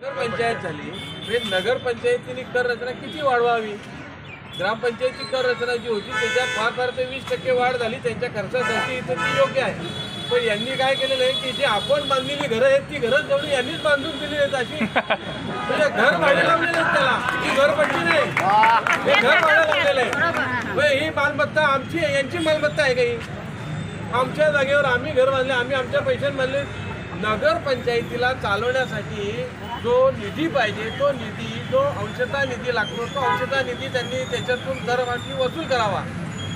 नगरपंचायत झाली. म्हणजे नगरपंचायतीने कर रचना किती वाढवावी? ग्रामपंचायतची कर रचना जी होती त्याच्यात फार फार ते वीस टक्के वाढ झाली. त्यांच्या खर्चासाठी इथं ती योग्य आहे. पण यांनी काय केलेलं आहे की जे आपण बांधलेली घरं आहेत ती घरं जवळ यांनीच बांधून दिली आहेत अशी. म्हणजे घर भाडे लावलेले आहेत त्याला. ती घरपट्टी नाही. हे घर भाडं लावलेलं आहे. मग ही मालमत्ता आमची आहे यांची मालमत्ता आहे काही आमच्या जागेवर आम्ही घर बांधले आम्ही आमच्या पैशांमधले नगरपंचायतीला चालवण्यासाठी जो निधी पाहिजे तो निधी जो अंशता निधी लागतो तो अंशता निधी त्यांनी त्याच्यातून दरवर्षी वसूल करावा.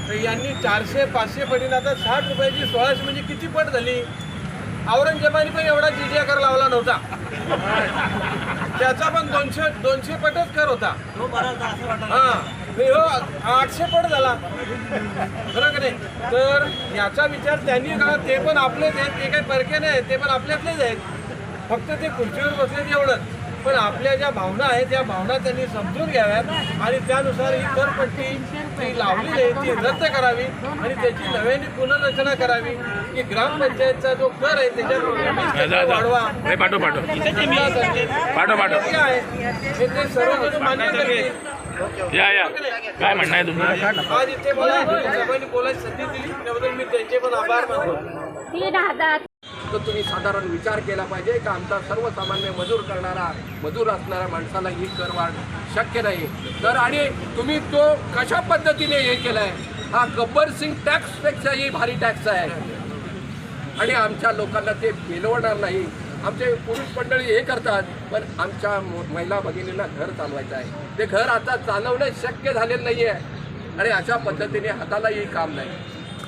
तर यांनी चारशे पाचशे पटीने आता साठ रुपयाची सोळाशे म्हणजे किती पट झाली? औरंगजेबाने पण एवढा जिजिया कर लावला नव्हता. त्याचा पण दोनशे दोनशे पटच कर होता. हा हे आठशे पट झाला. बरं का नाही? तर याचा विचार त्यांनी करा ते पण आपलेच आहेत ते काही परके नाही ते पण आपल्यातलेच आहेत. फक्त ते खुर्चीवर बसलेत एवढंच. पण आपल्या ज्या भावना आहेत त्या भावना त्यांनी समजून घ्याव्यात आणि त्यानुसार ही करपट्टी ती लावलेली आहे ती रद्द करावी आणि त्याची नव्याने पुनर्रचना करावी की ग्रामपंचायतचा जो कर आहे त्याच्यात वीस टक्के वाढवा. नाही पाठव पाठव. त्यासाठी पाठव पाठव. योग्य आहे हे ते सर्वजण मान्य करतील. या या. काय म्हणणं आहे तुमचं? आज इथे मला बोलायची संधी दिली त्याबद्दल मी त्यांचे पण आभार मानतो. तीन हजार तर तुम्ही साधारण विचार केला पाहिजे का आमचा सर्वसामान्य मजूर करणारा मजूर असणाऱ्या माणसाला ही करवाढ शक्य नाही? तर आणि तुम्ही तो कशा पद्धतीने हे केलाय? हा गब्बर सिंग टॅक्सपेक्षाही भारी टॅक्स आहे. आणि आमच्या लोकांना ते पेलवणार नाही. आमचे पुरुष मंडळी हे करतात पण आमच्या महिला भगिनींना घर चालवायचं आहे. ते घर आता चालवणं शक्य झालेलं नाही आहे आणि अशा पद्धतीने हातालाही काम नाही.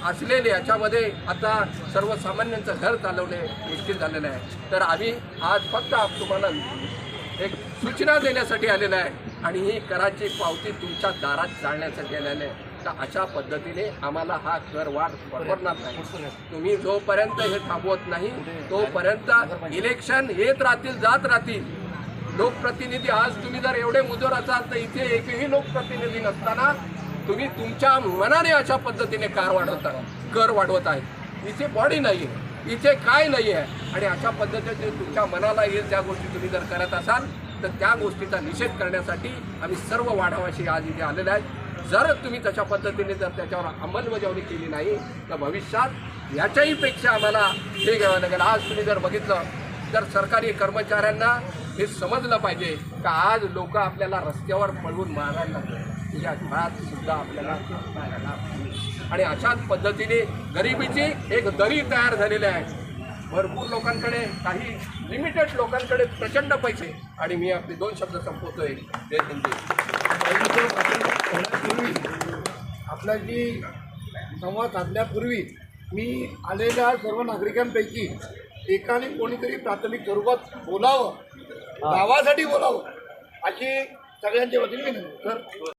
असलेले याच्यामध्ये आता सर्वसामान्यांचं घर चालवणे मुश्किल झालेलं आहे. तर आम्ही आज फक्त तुम्हाला एक सूचना देण्यासाठी आलेलं आहे आणि ही कराची पावती तुमच्या दारात जाळण्यासाठी आलेलं आहे. तर अशा पद्धतीने आम्हाला हा कर वाढ परवडणार नाही. तुम्ही जोपर्यंत हे थांबवत नाही तोपर्यंत इलेक्शन येत राहतील जात राहतील. लोकप्रतिनिधी आज तुम्ही जर एवढे मुजोर असाल तर इथे एकही लोकप्रतिनिधी नसताना तुम्ही तुमच्या मनाने अशा पद्धतीने कार वाढवता कर वाढवत आहे. इथे बॉडी नाही आहे इथे काय नाही आहे आणि अशा पद्धतीने तुमच्या मनाला येईल त्या गोष्टी तुम्ही जर करत असाल तर त्या गोष्टीचा निषेध करण्यासाठी आम्ही सर्व वाढावाशी आज इथे आलेले आहेत जर तुम्ही तशा पद्धतीने जर त्याच्यावर अंमलबजावणी केली नाही तर भविष्यात याच्याही पेक्षा आम्हाला हे घ्यावं लागेल. आज तुम्ही जर बघितलं तर सरकारी कर्मचाऱ्यांना हे समजलं पाहिजे का आज लोक आपल्याला रस्त्यावर पळवून मारायला लागतात या घरात सुद्धा आपल्याला आणि अशाच पद्धतीने गरिबीची एक दरी तयार झालेली आहे. भरपूर लोकांकडे काही लिमिटेड लोकांकडे प्रचंड पैसे. आणि मी आपले दोन शब्द संपवतोय. जय हिंद. पूर्वी आपला जी संवाद साधण्यापूर्वी मी आलेल्या सर्व नागरिकांपैकी एकाने कोणीतरी प्राथमिक स्वरूपात बोलावं गावासाठी बोलावं. अशी सगळ्यांच्या वतीने विनंती.